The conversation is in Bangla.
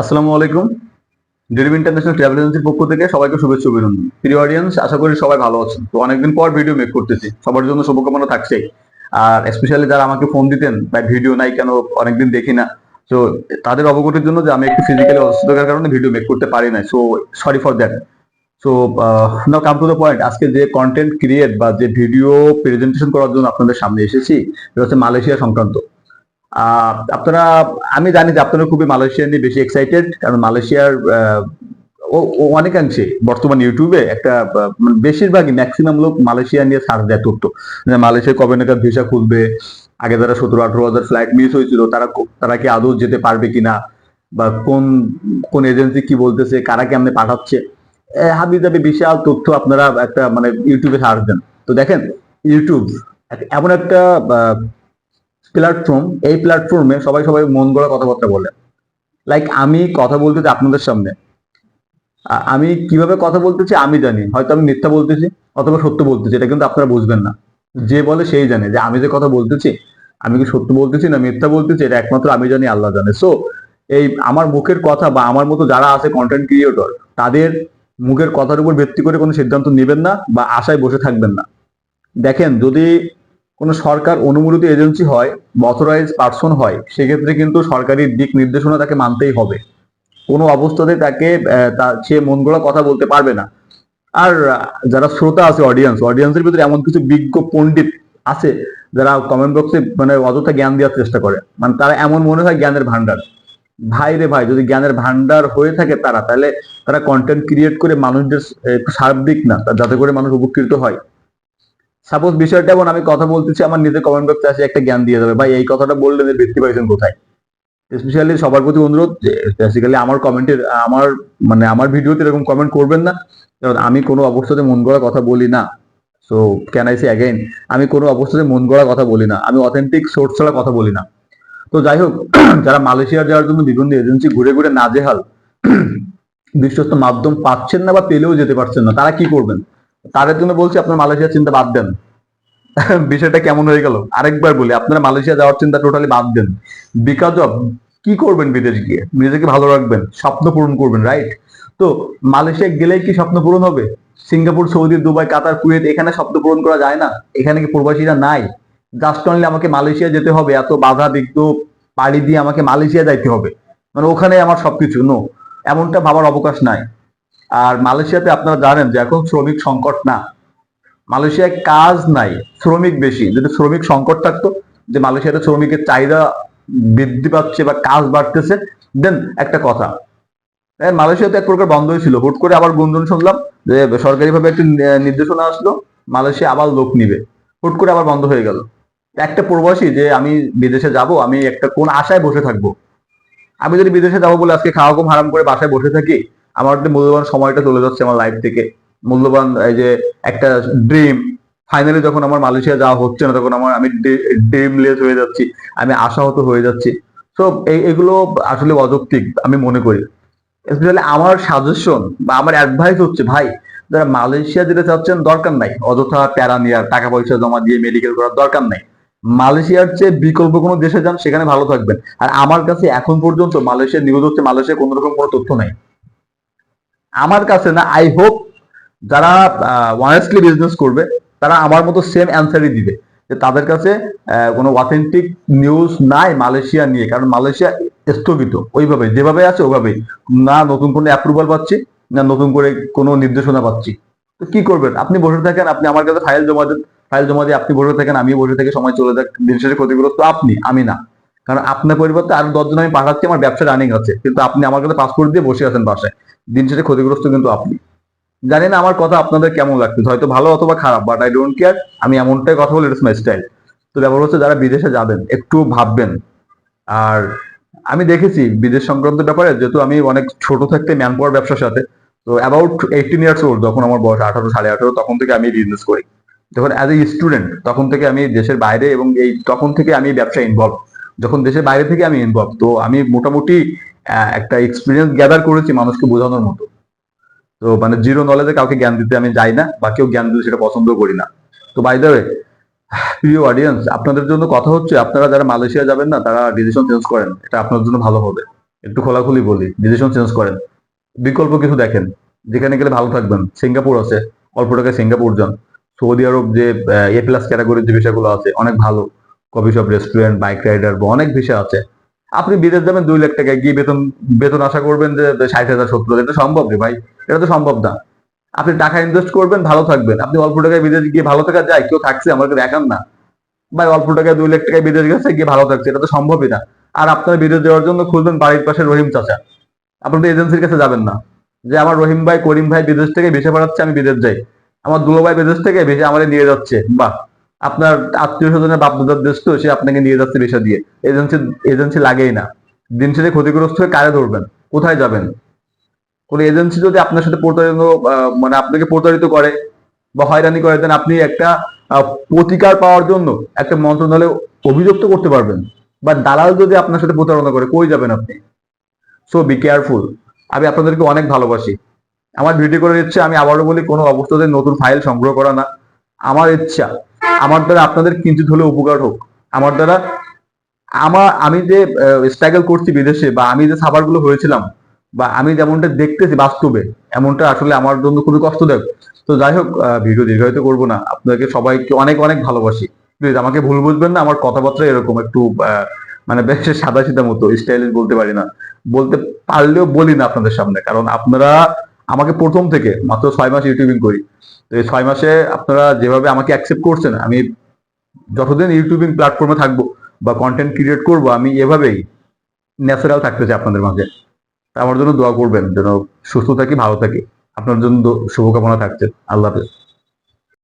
আসসালামু আলাইকুম। ডেরিভ ইন্টারন্যাশনাল ট্রাভেল এজেন্সির পক্ষ থেকে সবাইকে শুভেচ্ছা অভিনন্দন। প্রিয় অডিয়েন্স আশা করি সবাই ভালো আছেন। তো অনেকদিন পর ভিডিও মেক করতেছি। সবার জন্য শুভকামনা থাকছেই। আর স্পেশালি যারা আমাকে ফোন দিতেন তাই ভিডিও নাই কেন? অনেকদিন দেখি না। তো তাদের অবগতির জন্য যে আমি একটু ফিজিক্যালি অসুস্থতার কারণে ভিডিও মেক করতে পারি না so sorry for that so now come to the point আজকে যে কন্টেন্ট ক্রিয়েট বা যে ভিডিও প্রেজেন্টেশন করার জন্য আপনাদের সামনে এসেছি, এটা হচ্ছে মালয়েশিয়া সংক্রান্ত। আপনারা, আমি জানি যে আপনারা খুবই মালয়েশিয়া নিয়ে বেশি এক্সাইটেড কারণ মালয়েশিয়ার অনেকাংশে বর্তমান ইউটিউবে একটা মানে বেশিরভাগই ম্যাক্সিমাম লোক মালয়েশিয়া নিয়ে সার্চ দেয় তথ্য যে মালয়েশিয়া কবে নাগাদ ভিসা খুলবে, আগে যারা সতেরো, আঠারো হাজার ফ্লাইট মিস হয়েছিল, তারা তারা কি আদৌ যেতে পারবে কিনা, বা কোন কোন এজেন্সি কি বলতেছে, কারা কেমনে পাঠাচ্ছে হাবি যাবে বিশাল তথ্য আপনারা একটা মানে ইউটিউবে সার্চ দেন। তো দেখেন, ইউটিউব, এমন একটা প্ল্যাটফর্ম এই প্ল্যাটফর্মে সবাই সবাই মন গড়া কথাবার্তা বলে। লাইক আমি কথা বলতেছি আপনাদের সামনে। আমি কীভাবে কথা বলতেছি আমি জানি। হয়তো আমি মিথ্যা বলতেছি অথবা সত্য বলতেছি, এটা কিন্তু আপনারা বুঝবেন না। যে বলে সেই জানে যে আমি যে কথা বলতেছি, আমি কি সত্য বলতেছি না মিথ্যা বলতেছি, এটা একমাত্র আমি জানি, আল্লাহ জানে। সো এই আমার মুখের কথা বা আমার মতো যারা আছে কন্টেন্ট ক্রিয়েটর তাদের মুখের কথার উপর ভিত্তি করে কোনো সিদ্ধান্ত নেবেন না বা আশায় বসে থাকবেন না। দেখেন, যদি কোনো সরকার অনুমোদিত এজেন্সি হয় বা অথরাইজ পার্সন হয়, সেক্ষেত্রে কিন্তু সরকারি দিক নির্দেশনা তাকে মানতেই হবে। কোনো অবস্থাতে তাকে সে মন কথা বলতে পারবে না। আর যারা শ্রোতা আছে অডিয়েন্স অডিয়েন্সের ভিতরে এমন কিছু বিজ্ঞ পণ্ডিত আছে, যারা কমেন্ট বক্সে মানে অযথা জ্ঞান দেওয়ার চেষ্টা করে। মানে তারা এমন মনে হয় জ্ঞানের ভান্ডার ভাই রে ভাই, যদি জ্ঞানের ভান্ডার হয়ে থাকে তারা, তাহলে তারা কন্টেন্ট ক্রিয়েট করে মানুষদের সার্বিক না যাতে করে মানুষ উপকৃত হয়। সাপোজ বিষয়টা এমন, আমি কথা বলতেছি, আমার নিজের কমেন্ট বক্সে আসে একটা জ্ঞান দিয়ে দেবে ভাই, এই কথাটা বললে যে ভিত্তি পাইছেন কোথায়? স্পেশালি সবার প্রতি অনুরোধ বেসিক্যালি আমার কমেন্টে আমার মানে আমার ভিডিওতে এরকম কমেন্ট করবেন না। কারণ আমি কোনো অবস্থাতে মন গড়া কথা বলি না। So can I see again আমি কোনো অবস্থাতে মন গড়া কথা বলি না। আমি অথেন্টিক সোর্স ছাড়া কথা বলি না। তো যাই হোক, যারা মালয়েশিয়ার যাওয়ার জন্য বিভিন্ন এজেন্সি ঘুরে ঘুরে নাজেহাল, বিশ্বস্ত মাধ্যম পাচ্ছেন না বা পেলেও যেতে পারছেন না, তারা কি করবেন? তাদের জন্য বলছি, আপনার মালয়েশিয়ার চিন্তা বাদ দেন। বিষয়টা কেমন হয়ে গেল? আরেকবার বলি, আপনারা মালয়েশিয়া যাওয়ার চিন্তা টোটালি বাদ দেন। বিকজ অফ কি করবেন বিদেশ গিয়ে? নিজেকে ভালো রাখবেন, স্বপ্ন পূরণ করবেন রাইট তো মালয়েশিয়া গেলেই কি স্বপ্ন পূরণ হবে? Singapore, Saudi, Dubai, Qatar, Kuwait, এখানে স্বপ্ন পূরণ করা যায় না? এখানে কি প্রবাসীরা নাই? জাস্ট অনলি আমাকে মালয়েশিয়া যেতে হবে, এত বাধা বিঘ্ন, পাড়ি দিয়ে আমাকে মালয়েশিয়া যাইতে হবে। মানে ওখানে আমার সবকিছু নো এমনটা ভাবার অবকাশ নাই। আর মালয়েশিয়াতে আপনারা জানেন যে এখন শ্রমিক সংকট না। মালয়েশিয়ায় কাজ নাই, শ্রমিক বেশি। যদি শ্রমিক সংকট থাকতো, যে মালয়েশিয়াতে শ্রমিকের চাহিদা বৃদ্ধি পাচ্ছে বা কাজ বাড়তেছে, দেন একটা কথা। মালয়েশিয়াতে এক প্রকার বন্ধ হয়েছিল হুট করে আবার গুঞ্জন শুনলাম যে সরকারিভাবে একটি নির্দেশনা আসলো, মালয়েশিয়া আবার লোক নিবে। হুট করে আবার বন্ধ হয়ে গেল। একটা প্রবাসী যে আমি বিদেশে যাব, আমি একটা কোন আশায় বসে থাকব। আমি যদি বিদেশে যাব বলে আজকে খাওয়া কম হারাম করে বাসায় বসে থাকি আমার মূল্যবান সময়টা চলে যাচ্ছে আমার লাইফ থেকে। মূল্যবান, এই যে একটা ড্রিম ফাইনালি যখন আমার মালয়েশিয়া যাওয়া হচ্ছে না, তখন আমার আমি ড্রিমলেস হয়ে যাচ্ছি, আমি আশাহত হয়ে যাচ্ছি। তো এগুলো আসলে অযৌক্তিক, আমি মনে করি। স্পেশালি আমার সাজেশন বা আমার অ্যাডভাইস হচ্ছে, ভাই, যারা মালয়েশিয়া যেতে চাচ্ছেন, দরকার নাই। অযথা প্যারা নেওয়ার টাকা পয়সা জমা দিয়ে মেডিকেল করার দরকার নাই। মালয়েশিয়ার চেয়ে বিকল্প কোনো দেশে যান, সেখানে ভালো থাকবেন। আর আমার কাছে এখন পর্যন্ত মালয়েশিয়ার নিউজ হচ্ছে মালয়েশিয়া কোনো রকম কোনো তথ্য নাই। আমার কাছে না আই হোপ যারা অনেস্টলি বিজনেস করবে, তারা আমার মতো সেম অ্যান্সারই দিবে, যে তাদের কাছে কোনো অথেন্টিক নিউজ নাই মালয়েশিয়া নিয়ে, কারণ মালয়েশিয়া স্থগিত ওইভাবে যেভাবে আছে ওইভাবেই না নতুন কোনো অ্যাপ্রুভাল পাচ্ছি, না নতুন করে কোনো নির্দেশনা পাচ্ছি। তো কি করবেন? আপনি বসে থাকেন, আপনি আমার কাছে ফাইল জমা দেন ফাইল জমা দিয়ে আপনি বসে থাকেন আমি বসে থেকে, সময় চলে যাক, দিন শেষে ক্ষতিগ্রস্ত আপনি, আমি না। কারণ আপনার পরিবর্তে আরও দশজন আমি পাঠাচ্ছি, আমার ব্যবসা রানিং আছে। কিন্তু আপনি আমার কাছে পাসপোর্ট দিয়ে বসে আছেন বাসায়। দিন শেষে ক্ষতিগ্রস্ত কিন্তু আপনি। জানি না আমার কথা আপনাদের কেমন লাগছে, হয়তো ভালো অথবা খারাপ বাট আই ডোন্ট কেয়ার আমি এমনটাই কথা বলি মাই স্টাইল তো ব্যাপার হচ্ছে যারা বিদেশে যাবেন, একটু ভাববেন। আর আমি দেখেছি বিদেশ সংক্রান্ত ব্যাপারে, যেহেতু আমি অনেক ছোট থাকতে ম্যান পাওয়ার ব্যবসার সাথে, তো অ্যাবাউট এইটিন ইয়ার্স ওল্ড যখন আমার বয়স আঠারো, সাড়ে আঠারো, তখন থেকে আমি বিজনেস করি। যখন অ্যাজ এ স্টুডেন্ট তখন থেকে আমি দেশের বাইরে এবং এই, তখন থেকে আমি ব্যবসা ইনভলভ যখন দেশের বাইরে থেকে আমি ইনভলভ তো আমি মোটামুটি একটা এক্সপিরিয়েন্স গ্যাদার করেছি মানুষকে বোঝানোর মতো। তো মানে জিরো নলেজে কাউকে জ্ঞান দিতে আমি যাই না বা কেউ জ্ঞান দিতে সেটা পছন্দ করি না। তো বাই দ্য প্রিয় অডিয়েন্স আপনাদের জন্য কথা হচ্ছে, আপনারা যারা মালয়েশিয়া যাবেন না, তারা ডিসিশন চেঞ্জ করেন। এটা আপনার জন্য ভালো হবে। একটু খোলাখুলি বলি ডিসিশন চেঞ্জ করেন। বিকল্প কিছু দেখেন। যেখানে গেলে ভালো থাকবেন। সিঙ্গাপুর আছে। অল্প টাকায় সিঙ্গাপুর যান সৌদি আরব যে এ প্লাস ক্যাটাগরির যে বিষয়গুলো আছে, অনেক ভালো। Coffee shop, restaurant, bike rider বা অনেক বিষয় আছে। আপনি বিদেশ যাবেন দুই লাখ টাকায় গিয়ে বেতন বেতন আশা করবেন যে ষাট হাজার, সত্তর হাজার, এটা সম্ভব রে ভাই। এটা তো সম্ভব না। আপনি টাকা ইনভেস্ট করবেন, ভালো থাকবেন। আপনি অল্প টাকায় বিদেশ গিয়ে ভালো থাকা যায়, কেউ থাকছে আমাকে দেখান না। ভাই, অল্প টাকায় দুই লাখ টাকায় বিদেশ গেছে, গিয়ে ভালো থাকছে, এটা তো সম্ভবই না। আর আপনার বিদেশ যাওয়ার জন্য খুঁজবেন বাড়ির পাশে রহিম চাচা। আপনি তো এজেন্সির কাছে যাবেন না। যে আমার রহিম ভাই, করিম ভাই বিদেশ থেকে ভেসে বেড়াচ্ছে আমি বিদেশ যাই। আমার দুলো ভাই বিদেশ থেকে ভেসে আমাদের নিয়ে যাচ্ছে। বাহ! আপনার আত্মীয় স্বজনের বাপদাদার দেশ তো, সে আপনাকে নিয়ে যাচ্ছে ভিসা দিয়ে। এজেন্সি এজেন্সি লাগেই না। দিন শেষে ক্ষতিগ্রস্ত হয়ে কারে ধরবেন? কোথায় যাবেন? কোন এজেন্সি যদি আপনার সাথে প্রতারিত মানে আপনাকে প্রতারিত করে বা হয়রানি করে দেন আপনি একটা প্রতিকার পাওয়ার জন্য একটা মন্ত্রণালয়ে অভিযুক্ত করতে পারবেন। বা দালাল যদি আপনার সাথে প্রতারণা করে, কই যাবেন আপনি? সো বি কেয়ারফুল আমি আপনাদেরকে অনেক ভালোবাসি। আমার ভিডিও করার ইচ্ছে, আমি আবারও বলি, কোনো অবস্থাতে নতুন ফাইল সংগ্রহ করা না। আমার ইচ্ছা, আমার দ্বারা আপনাদের কিঞ্চিত হলে উপকার হোক। আমার দ্বারা আমার আমি যে স্ট্রাগল করছি বিদেশে বা আমি যে সাফারগুলো হয়েছিলাম বা আমি যেমনটা দেখতেছি বাস্তবে, এমনটা আসলে আমার জন্য খুবই কষ্টদায়ক। তো যাই হোক ভিডিও দীর্ঘায়িত করব না। আপনাদেরকে সবাইকে অনেক অনেক ভালোবাসি। প্লিজ আমাকে ভুল বুঝবেন না, আমার কথাবার্তা এরকম একটু মানে বেশ সাদা সিধা মতো স্টাইলিশ বলতে পারি না। বলতে পারলেও বলি না আপনাদের সামনে, কারণ আপনারা আমাকে প্রথম থেকে, মাত্র ছয় মাস ইউটিউবিং করি। তো এই ছয় মাসে আপনারা যেভাবে আমাকে অ্যাকসেপ্ট করছেন, আমি যতদিন ইউটিউবিং প্ল্যাটফর্মে থাকব বা কন্টেন্ট ক্রিয়েট করব, আমি এভাবেই ন্যাচারাল থাকতে চাই আপনাদের মাঝে। আমার জন্য দোয়া করবেন, যেন সুস্থ থাকি, ভালো থাকি। আপনার জন্য শুভকামনা থাকছে। আল্লাহ হাফেজ।